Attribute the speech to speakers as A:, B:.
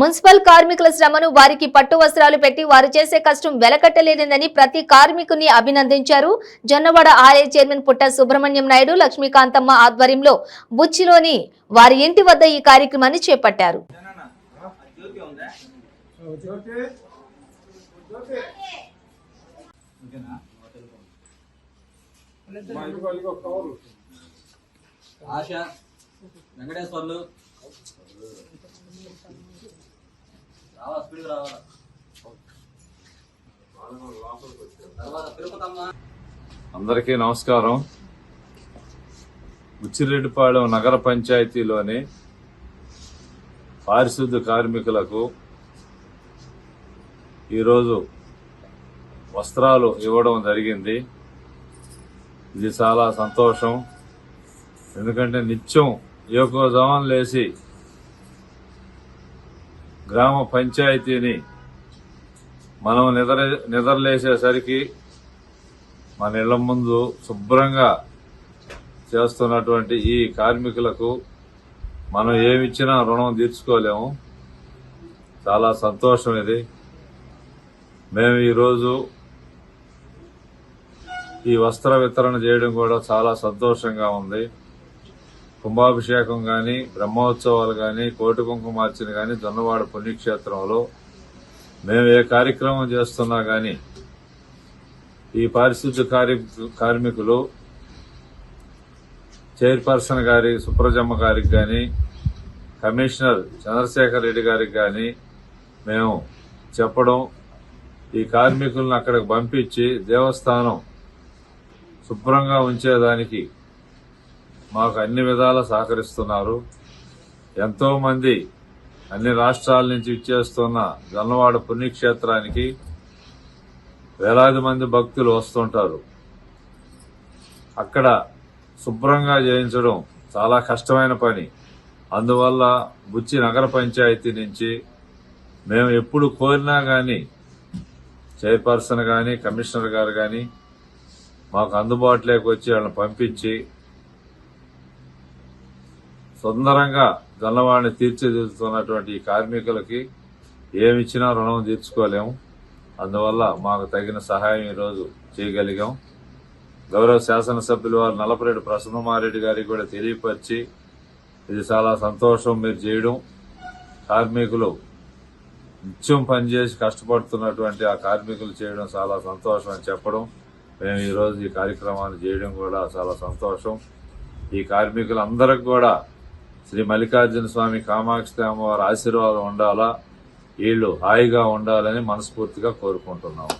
A: Municipal కార్మికుల శ్రమను వారికి పట్టు వస్త్రాలు పెట్టి వారు చేసే కష్టం వెలకట్టలేనిదని ప్రతి కార్మికుని అభినందించారు. జొన్నవాడ ఆర్ఏ చైర్మన్ పుట్ట సుబ్రహ్మణ్యం నాయుడు లక్ష్మీకాంతమ్మ ఆధ్వర్యంలో బుచ్చిలోని వారి ఇంటి వద్ద ఈ కార్యక్రమాన్ని చేపట్టారు.
B: ఆశ వెంకటేశ్వర్లు. రావాలా రావాలా?
C: అందరికీ నమస్కారం. ఉచ్చిరెడ్డిపాళెం నగర పంచాయతీలోని పారిశుద్ధ కార్మికులకు ఈరోజు వస్త్రాలు ఇవ్వడం జరిగింది. ఇది చాలా సంతోషం. ఎందుకంటే నిత్యం ఏకోజామం లేచి గ్రామ పంచాయతీని మనం నిద్ర నిద్రలేసేసరికి మన ఇళ్ళ ముందు శుభ్రంగా చేస్తున్నటువంటి ఈ కార్మికులకు మనం ఏమిచ్చినా రుణం తీర్చుకోలేము. చాలా సంతోషం ఇది. మేము ఈరోజు ఈ వస్త్ర వితరణ చేయడం కూడా చాలా సంతోషంగా ఉంది. కుంభాభిషేకం కానీ బ్రహ్మోత్సవాలు కానీ కోటి కుంకుమార్చన కానీ జొన్నవాడ పుణ్యక్షేత్రంలో మేము ఏ కార్యక్రమం చేస్తున్నా కానీ ఈ పారిశుద్ధ్య కార్య- కార్మికులు చైర్పర్సన్ గారి సుప్రజమ్మ గారికి కానీ కమిషనర్ చంద్రశేఖర్ రెడ్డి గారికి కానీ మేము చెప్పడం ఈ కార్మికులను అక్కడికి పంపించి దేవస్థానం శుభ్రంగా ఉంచేదానికి మాకు అన్ని విధాల సహకరిస్తున్నారు. ఎంతో మంది అన్ని రాష్ట్రాల నుంచి ఇచ్చేస్తున్న జొన్నవాడ పుణ్యక్షేత్రానికి వేలాది మంది భక్తులు వస్తుంటారు. అక్కడ శుభ్రంగా చేయించడం చాలా కష్టమైన పని. అందువల్ల బుచ్చి నగర పంచాయతీ నుంచి మేము ఎప్పుడు కోరినా కానీ చైర్పర్సన్ కానీ కమిషనర్ గారు కానీ మాకు అందుబాటులోకి వచ్చి వాళ్ళని పంపించి సుందరంగా జల్లవాడిని తీర్చిదిద్దుతున్నటువంటి ఈ కార్మికులకి ఏమిచ్చినా రుణం తీర్చుకోలేము. అందువల్ల మాకు తగిన సహాయం ఈరోజు చేయగలిగాం. గౌరవ శాసనసభ్యులు వారు నలపరెడ్డి ప్రసన్నమారెడ్డి గారికి కూడా తెలియపరిచి ఇది చాలా సంతోషం మీరు చేయడం. కార్మికులు నిత్యం పనిచేసి కష్టపడుతున్నటువంటి ఆ కార్మికులు చేయడం చాలా సంతోషం అని చెప్పడం. మేము ఈరోజు ఈ కార్యక్రమాన్ని చేయడం కూడా చాలా సంతోషం. ఈ కార్మికులందరికి కూడా శ్రీ మల్లికార్జున స్వామి కామాక్షి అమ్మవారి ఆశీర్వాదం ఉండాలా? వీళ్ళు హాయిగా ఉండాలని మనస్ఫూర్తిగా కోరుకుంటున్నాము.